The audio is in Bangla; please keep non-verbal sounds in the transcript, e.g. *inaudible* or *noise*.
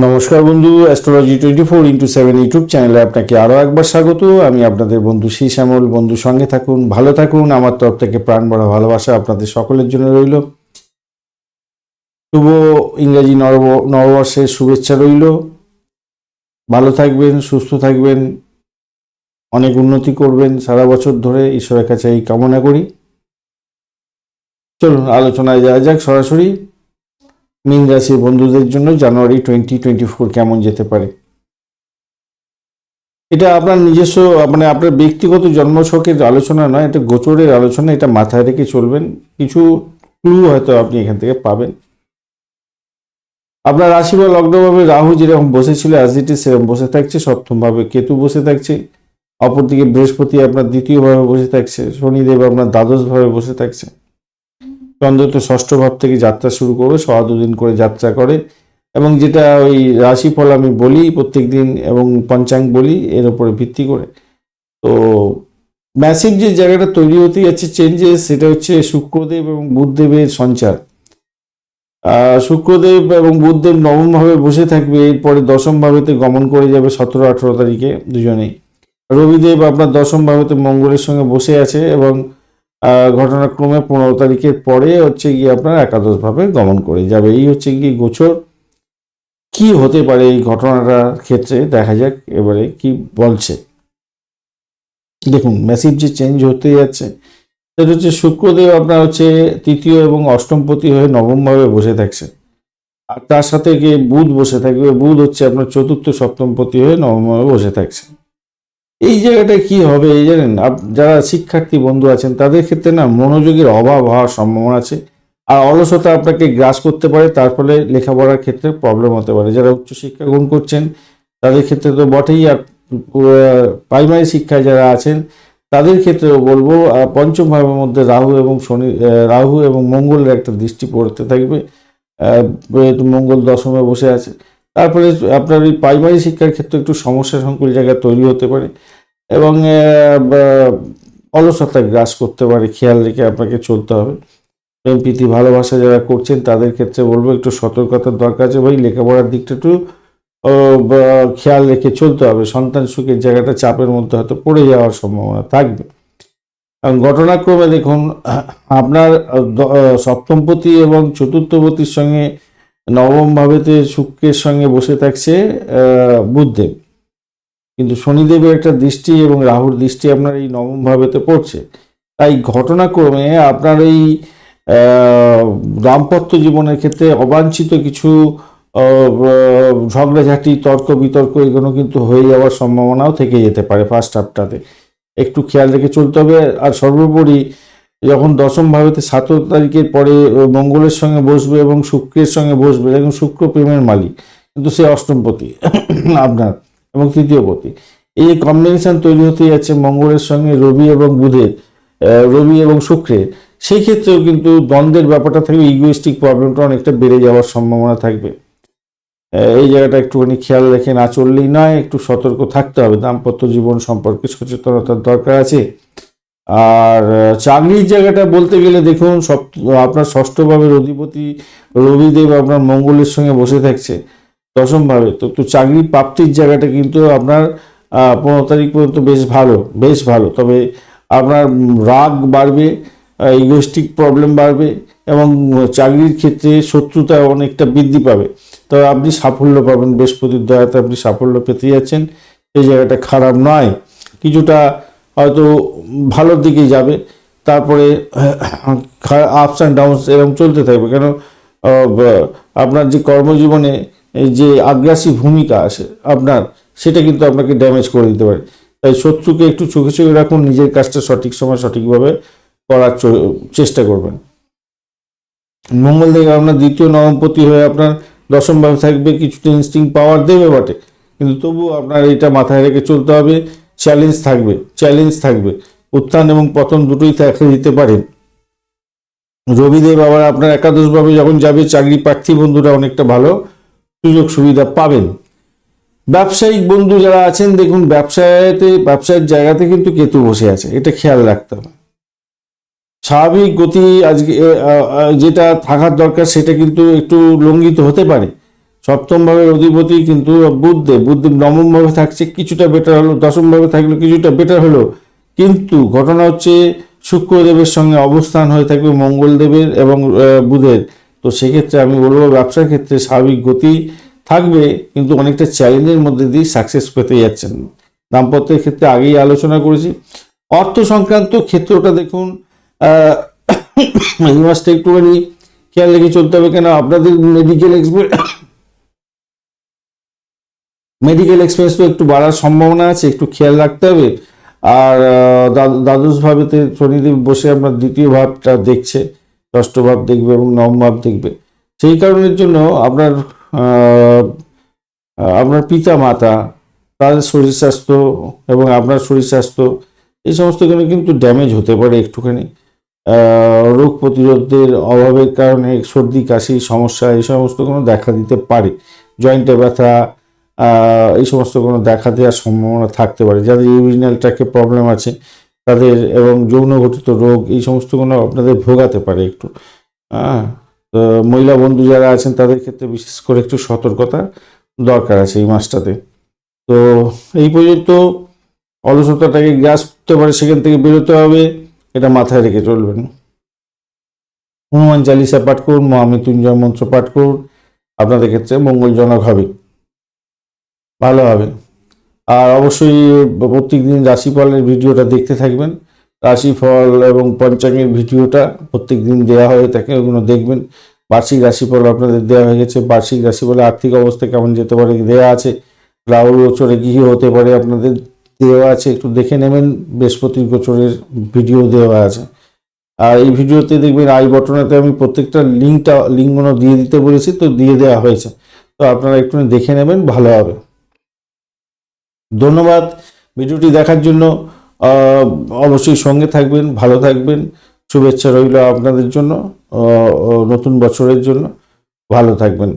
নমস্কার বন্ধু astrology twenty four into seven YouTube চ্যানেলে আপনাকে আরও একবার স্বাগত। আমি আপনাদের বন্ধু শ্রী শ্যামল বন্ধু, সঙ্গে থাকুন, ভালো থাকুন। আমার তরফ থেকে প্রাণ বড় ভালোবাসা আপনাদের সকলের জন্য রইল। শুভ ইংরেজি নব নববর্ষের শুভেচ্ছা রইল। ভালো থাকবেন, সুস্থ থাকবেন। অনেক উন্নতি করবেন। সারা বছর ধরে ঈশ্বরের কাছে এই কামনা করি। চলুন, আলোচনায় যাওয়া যাক সরাসরি। মীন রাশির বন্ধুদের জন্য জানুয়ারি টোয়েন্টি টোয়েন্টি ফোর কেমন যেতে পারে? এটা আপনার নিজস্ব মানে আপনার ব্যক্তিগত জন্মছকের আলোচনা নয়, এটা গোচরের আলোচনা, এটা মাথায় রেখে চলবেন। কিছু ক্লু হয়তো আপনি এখান থেকে পাবেন। আপনার রাশি বা লগ্নভাবে রাহু যেরকম বসেছিল অ্যাজ ইট সেরকম বসে থাকছে। সপ্তমভাবে কেতু বসে থাকছে। অপরদিকে বৃহস্পতি আপনার দ্বিতীয়ভাবে বসে থাকছে। শনিদেব আপনার দ্বাদশভাবে বসে থাকছে। চন্দ্র তো ষষ্ঠ ভাব থেকে যাত্রা শুরু করবে সওয়া দুদিন করে যাত্রা করে। এবং যেটা ওই রাশিফল আমি বলি প্রত্যেক দিন এবং পঞ্চাঙ্গ বলি, এর উপরে ভিত্তি করে। তো ম্যাসিভ যে জায়গাটা তৈরি হতে যাচ্ছে চেঞ্জেস সেটা হচ্ছে শুক্রদেব এবং বুধদেবের সঞ্চার। শুক্রদেব এবং বুধদেব নবমভাবে বসে থাকবে, এরপরে দশম ভাবেতে গমন করে যাবে সতেরো, আঠেরো তারিখে দুজনেই। রবিদেব আপনার দশম ভাবেতে মঙ্গলের সঙ্গে বসে আছে এবং ঘটনাক্রমে পনেরো তারিখের পরে হচ্ছে গিয়ে আপনার একাদশ ভাবে গমন করে যাবে। এই হচ্ছে গিয়ে গোচর। কি হতে পারে এই ঘটনাটার ক্ষেত্রে? দেখা যাক এবারে কি বলছে। দেখুন ম্যাসিভ যে চেঞ্জ হতে যাচ্ছে, সেটা হচ্ছে শুক্রদেব আপনার হচ্ছে তৃতীয় এবং অষ্টমপতি হয়ে নবমভাবে বসে থাকছে। আর তার সাথে গিয়ে বুধ বসে থাকবে। বুধ হচ্ছে আপনার চতুর্থ, সপ্তমপতি হয়ে নবমভাবে বসে থাকছে। এই জায়গাটায় কি হবে, এই জানেন যারা শিক্ষার্থী বন্ধু আছেন, তাদের ক্ষেত্রে না মনোযোগের অভাব হওয়ার সম্ভাবনা আছে। আর অলসতা আপনাকে গ্রাস করতে পারে, তার ফলে লেখাপড়ার ক্ষেত্রে প্রবলেম হতে পারে। যারা উচ্চশিক্ষা গ্রহণ করছেন, তাদের ক্ষেত্রে তো বটেই, আর প্রাইমারি শিক্ষায় যারা আছেন, তাদের ক্ষেত্রেও বলব পঞ্চম ভাবের মধ্যে রাহু এবং শনি রাহু এবং মঙ্গলের একটা দৃষ্টি পড়তে থাকবে। মঙ্গল দশমে বসে আছে। তারপরে আপনার ওই প্রাইমারি শিক্ষার ক্ষেত্রে একটু সমস্যা সংকুল জায়গা তৈরি হতে পারে এবং অলসতা গ্রাস করতে পারে, খেয়াল রেখে আপনাকে চলতে হবে। প্রেম প্রীতি ভালোবাসা যারা করছেন তাদের ক্ষেত্রে বলব একটু সতর্কতার দরকার আছে ভাই, লেখাপড়ার দিকটা একটু খেয়াল রেখে চলতে হবে। সন্তান সুখের জায়গাটা চাপের মধ্যে হয়তো পড়ে যাওয়ার সম্ভাবনা থাকবে। এবং ঘটনাক্রমে দেখুন, আপনার সপ্তমপতি এবং চতুর্থপতির সঙ্গে নবম ভাবেতে শুক্রের সঙ্গে বসে থাকছে আহ, বুধদেব কিন্তু শনিদেবের একটা দৃষ্টি এবং রাহুর দৃষ্টি আপনার এই নবম ভাবেতে পড়ছে। তাই ঘটনাক্রমে আপনার এই দাম্পত্য জীবনের ক্ষেত্রে অবাঞ্ছিত কিছু ঝগড়াঝাটি তর্ক বিতর্ক এগুলো কিন্তু হয়ে যাওয়ার সম্ভাবনাও থেকে যেতে পারে ফার্স্ট হাফটাতে একটু খেয়াল রেখে চলতে হবে। আর সর্বোপরি যখন দশম ভাবেতে সতেরো তারিখের পরে মঙ্গলের সঙ্গে বসবে এবং শুক্রের সঙ্গে বসবে, এবং শুক্র প্রেমের মালিক, কিন্তু সে অষ্টমপতি *coughs* আপনার, এবং তৃতীয়পতি এই কম্বিনেশন তৈরি হতে যাচ্ছে মঙ্গলের সঙ্গে রবি এবং বুধের রবি এবং শুক্রের, সেই ক্ষেত্রেও কিন্তু দ্বন্দ্বের ব্যাপারটা থাকবে ইগোইস্টিক প্রবলেমটা অনেকটা বেড়ে যাওয়ার সম্ভাবনা থাকবে। এই জায়গাটা একটুখানি খেয়াল রেখে না চললেই নয়, একটু সতর্ক থাকতে হবে। দাম্পত্য জীবন সম্পর্কে সচেতনতার দরকার আছে। আর চাকরির জায়গাটা বলতে গেলে দেখুন, সব, আপনার ষষ্ঠভাবের অধিপতি রবিদেব আপনার মঙ্গলের সঙ্গে বসে থাকছে, দশমভাবে। তো তো চাকরি প্রাপ্তির জায়গাটা কিন্তু আপনার পনেরো তারিখ পর্যন্ত বেশ ভালো বেশ ভালো। তবে আপনার রাগ বাড়বে ইগোস্টিক প্রবলেম বাড়বে এবং চাকরির ক্ষেত্রে শত্রুতা অনেকটা বৃদ্ধি পাবে। তবে আপনি সাফল্য পাবেন, বৃহস্পতির দয়াতে আপনি সাফল্য পেতে যাচ্ছেন। এই জায়গাটা খারাপ নয়। কিছুটা হয়তো ভালোর দিকে যাবে। তারপরে আপস অ্যান্ড ডাউনস এরকম চলতে থাকবে। কেন আপনার যে কর্মজীবনে যে আগ্রাসী ভূমিকা আছে আপনার, সেটা কিন্তু আপনাকে ড্যামেজ করে দিতে পারে। তাই শত্রুকে একটু চোখে চোখে রাখুন, নিজের কাজটা সঠিক সময় সঠিকভাবে করার চেষ্টা করবেন। মঙ্গল থেকে আপনার দ্বিতীয়, নবমপতি হয়ে আপনার দশম ভাবে থাকবে, কিছুটা ইনস্টিং পাওয়ার দেবে বটে। কিন্তু তবুও আপনার এটা মাথায় রেখে চলতে হবে চ্যালেঞ্জ থাকবে চ্যালেঞ্জ থাকবে। উত্থান এবং পতন দুটোই দেখা দিতে পারে। রবিদেব আবার আপনার একাদশভাবে যখন যাবে, চাকরি প্রার্থী বন্ধুরা অনেকটা ভালো সুযোগ সুবিধা পাবেন। ব্যবসায়িক বন্ধু যারা আছেন, দেখুন, ব্যবসায়তে ব্যবসায়ের জায়গাতে কিন্তু কেতু বসে আছে, এটা খেয়াল রাখতে হবে। স্বাভাবিক গতি আজকে যেটা থাকার দরকার, সেটা কিন্তু একটু লঙ্ঘিত হতে পারে। সপ্তম ভাবের অধিপতি কিন্তু বুদ্ধদেব বুদ্ধদেব নবম ভাবে থাকছে, কিছুটা বেটার হলো, দশম ভাবে থাকলে, কিছুটা বেটার হলো। কিন্তু ঘটনা হচ্ছে শুক্রদেবের সঙ্গে অবস্থান হয়ে থাকবে মঙ্গলদেবের এবং বুধের। তো সেক্ষেত্রে আমি বলব ব্যবসার ক্ষেত্রে স্বাভাবিক গতি থাকবে, কিন্তু অনেকটা চ্যালেঞ্জের মধ্যে দিয়ে সাকসেস পেতে যাচ্ছেন। দাম্পত্যের ক্ষেত্রে আগেই আলোচনা করেছি। অর্থ সংক্রান্ত ক্ষেত্রটা দেখুন *coughs* এই মাসটা একটুখানি খেয়াল রেখে চলতে হবে কেন? আপনাদের মেডিকেল এক্সপেন্স মেডিকেল এক্সপেন্স তো একটু বাড়ার সম্ভাবনা আছে, একটু খেয়াল রাখতে হবে। আর দ্বাদশ ভাবেতে শনিদেব বসে আপনার দ্বিতীয় ভাবটা দেখছে ষষ্ঠ ভাব দেখবে এবং নবম ভাব দেখবে। সেই কারণের জন্য আপনার আপনার পিতা মাতা তাদের শরীর স্বাস্থ্য এবং আপনার শরীর স্বাস্থ্য, এই সমস্তগুলো কিন্তু ড্যামেজ হতে পারে একটুখানি। রোগ প্রতিরোধের অভাবের কারণে সর্দি, কাশি, সমস্যা, এই সমস্ত কোনো দেখা দিতে পারে। জয়েন্টে ব্যথা এই সমস্ত কোনো দেখা দেওয়ার সম্ভাবনা থাকতে পারে। যাদের ইউরিনাল ট্র্যাকে প্রবলেম আছে, তাদের এবং যৌন ঘটিত রোগ, এই সমস্ত কোনো আপনাদের ভোগাতে পারে একটু। হ্যাঁ তো মহিলা বন্ধু যারা আছেন, তাদের ক্ষেত্রে বিশেষ করে একটু সতর্কতা দরকার আছে এই মাসটাতে। তো এই পর্যন্ত অলসতাটাকে গ্রাস করতে পারে, সেখান থেকে বেরোতে হবে, এটা মাথায় রেখে চলবেন। হনুমান চালিসা পাঠ করুন, মহামৃত্যুঞ্জয় মন্ত্র পাঠ করুন, আপনাদের ক্ষেত্রে মঙ্গলজনক হবে। ভালো হবে। আর অবশ্যই প্রত্যেক দিন রাশিফলের ভিডিওটা দেখতে থাকবেন। রাশিফল এবং পঞ্চাঙ্গের ভিডিওটা প্রত্যেক দিন দেওয়া হয়ে থাকে, ওগুলো দেখবেন। বার্ষিক রাশিফল আপনাদের দেওয়া হয়ে গেছে। বার্ষিক রাশিফলে আর্থিক অবস্থা কেমন যেতে পারে দেওয়া আছে। রাহুল গোচরে কী হতে পারে আপনাদের দেওয়া আছে, একটু দেখে নেবেন। বৃহস্পতির গোচরের ভিডিও দেওয়া আছে। আর এই ভিডিওতে দেখবেন আই বটনেতে আমি প্রত্যেকটা লিঙ্কটা লিঙ্কগুলো দিয়ে দিতে বলেছি, তো দিয়ে দেওয়া হয়েছে। তো আপনারা একটু দেখে নেবেন, ভালো হবে। ধন্যবাদ ভিডিওটি দেখার জন্য। অবশ্যই সঙ্গে থাকবেন, ভালো থাকবেন। শুভেচ্ছা রইল আপনাদের জন্য নতুন বছরের জন্য। ভালো থাকবেন।